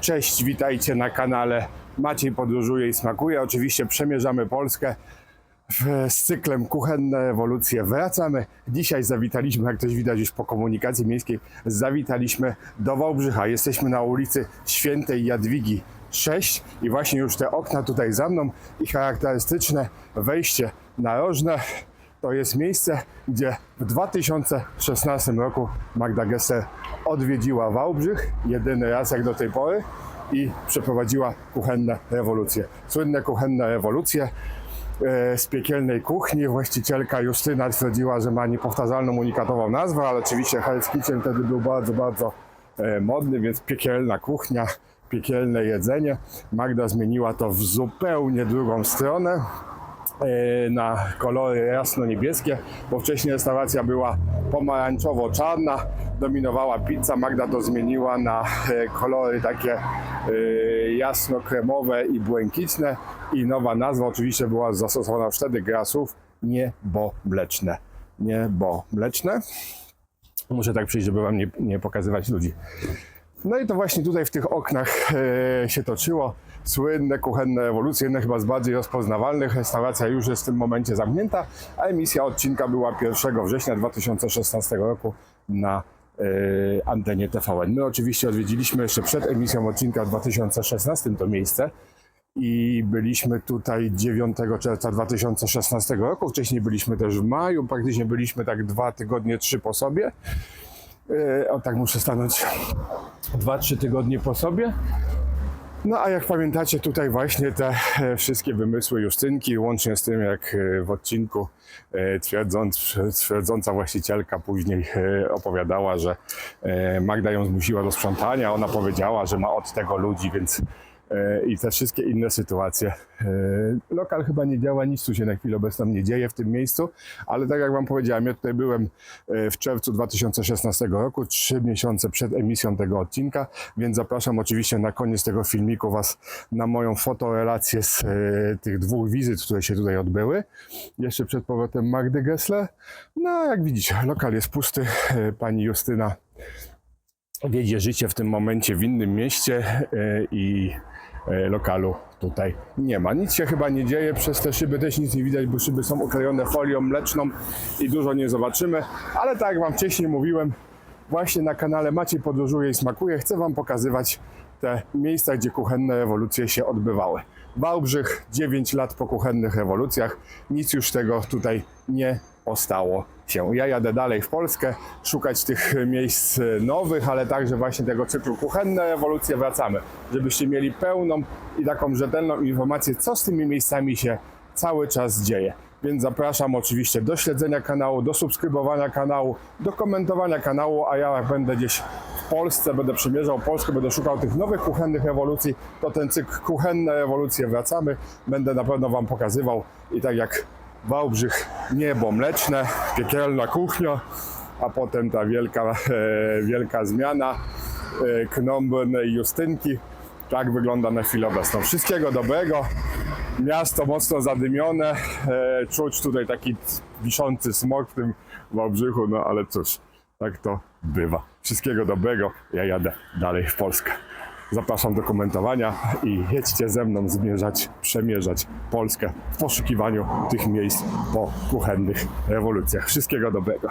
Cześć, witajcie na kanale Maciej Podróżuje i Smakuje. Oczywiście przemierzamy Polskę z cyklem Kuchenne Ewolucje. Wracamy. Dzisiaj zawitaliśmy, jak też widać już po komunikacji miejskiej, zawitaliśmy do Wałbrzycha. Jesteśmy na ulicy Świętej Jadwigi 6 i właśnie już te okna tutaj za mną i charakterystyczne wejście narożne to jest miejsce, gdzie w 2016 roku Magda Gessler odwiedziła Wałbrzych, jedyny raz jak do tej pory i przeprowadziła kuchenne rewolucje. Słynne kuchenne rewolucje e, z piekielnej kuchni. Właścicielka Justyna twierdziła, że ma niepowtarzalną, unikatową nazwę, ale oczywiście Hell's Kitchen wtedy był bardzo, bardzo e, modny, więc piekielna kuchnia, piekielne jedzenie. Magda zmieniła to w zupełnie drugą stronę na kolory jasno-niebieskie, bo wcześniej restauracja była pomarańczowo-czarna, dominowała pizza, Magda to zmieniła na e, kolory takie e, jasno-kremowe i błękitne i nowa nazwa oczywiście była zastosowana wtedy grasów niebo mleczne. Niebo mleczne. Muszę tak przyjść, żeby wam nie, nie pokazywać ludzi. No i to właśnie tutaj w tych oknach e, się toczyło. Słynne kuchenne rewolucje, jedna chyba z bardziej rozpoznawalnych. Restauracja już jest w tym momencie zamknięta, a emisja odcinka była 1 września 2016 roku na e, antenie TVN. My oczywiście odwiedziliśmy jeszcze przed emisją odcinka w 2016 to miejsce i byliśmy tutaj 9 czerwca 2016 roku. Wcześniej byliśmy też w maju, praktycznie byliśmy tak dwa tygodnie, trzy po sobie. E, O tak muszę stanąć 2-3 tygodnie po sobie. No a jak pamiętacie tutaj właśnie te e, wszystkie wymysły Justynki, łącznie z tym jak e, w odcinku e, twierdząc, twierdząca właścicielka później opowiadała, że Magda ją zmusiła do sprzątania, ona powiedziała, że ma od tego ludzi, więc i te wszystkie inne sytuacje. E, Lokal chyba nie działa, nic tu się na chwilę obecną nie dzieje w tym miejscu, ale tak jak Wam powiedziałem, ja tutaj byłem e, w czerwcu 2016 roku, trzy miesiące przed emisją tego odcinka, więc zapraszam oczywiście na koniec tego filmiku Was na moją fotorelację z e, tych dwóch wizyt, które się tutaj odbyły. Jeszcze przed powrotem Magdy Gessler. No, jak widzicie, lokal jest pusty. E, Pani Justyna wiedzie życie w tym momencie w innym mieście e, i e, lokalu tutaj nie ma. Nic się chyba nie dzieje, przez te szyby też nic nie widać, bo szyby są oklejone folią mleczną i dużo nie zobaczymy, ale tak jak Wam wcześniej mówiłem, właśnie na kanale Maciej Podróżuje i Smakuje chcę Wam pokazywać te miejsca, gdzie kuchenne rewolucje się odbywały. Wałbrzych, 9 lat po kuchennych rewolucjach, nic już tego tutaj nie ostało się. Ja jadę dalej w Polskę, szukać tych miejsc nowych, ale także właśnie tego cyklu kuchenne rewolucje wracamy, żebyście mieli pełną i taką rzetelną informację, co z tymi miejscami się cały czas dzieje. Więc zapraszam oczywiście do śledzenia kanału, do subskrybowania kanału, do komentowania kanału, a ja jak będę gdzieś Polsce, będę przymierzał Polskę, będę szukał tych nowych kuchennych rewolucji, to ten cykl kuchenne rewolucje wracamy, będę na pewno Wam pokazywał i tak jak Wałbrzych, niebo mleczne, piekielna kuchnia, a potem ta wielka, e, wielka zmiana, e, i Justynki. Tak wygląda na chwilę obecną. Wszystkiego dobrego. Miasto mocno zadymione. E, czuć tutaj taki wiszący smog w tym Wałbrzychu, no ale cóż, tak to bywa. Wszystkiego dobrego. Ja jadę dalej w Polskę. Zapraszam do komentowania i jedźcie ze mną zmierzać, przemierzać Polskę w poszukiwaniu tych miejsc po kuchennych rewolucjach. Wszystkiego dobrego.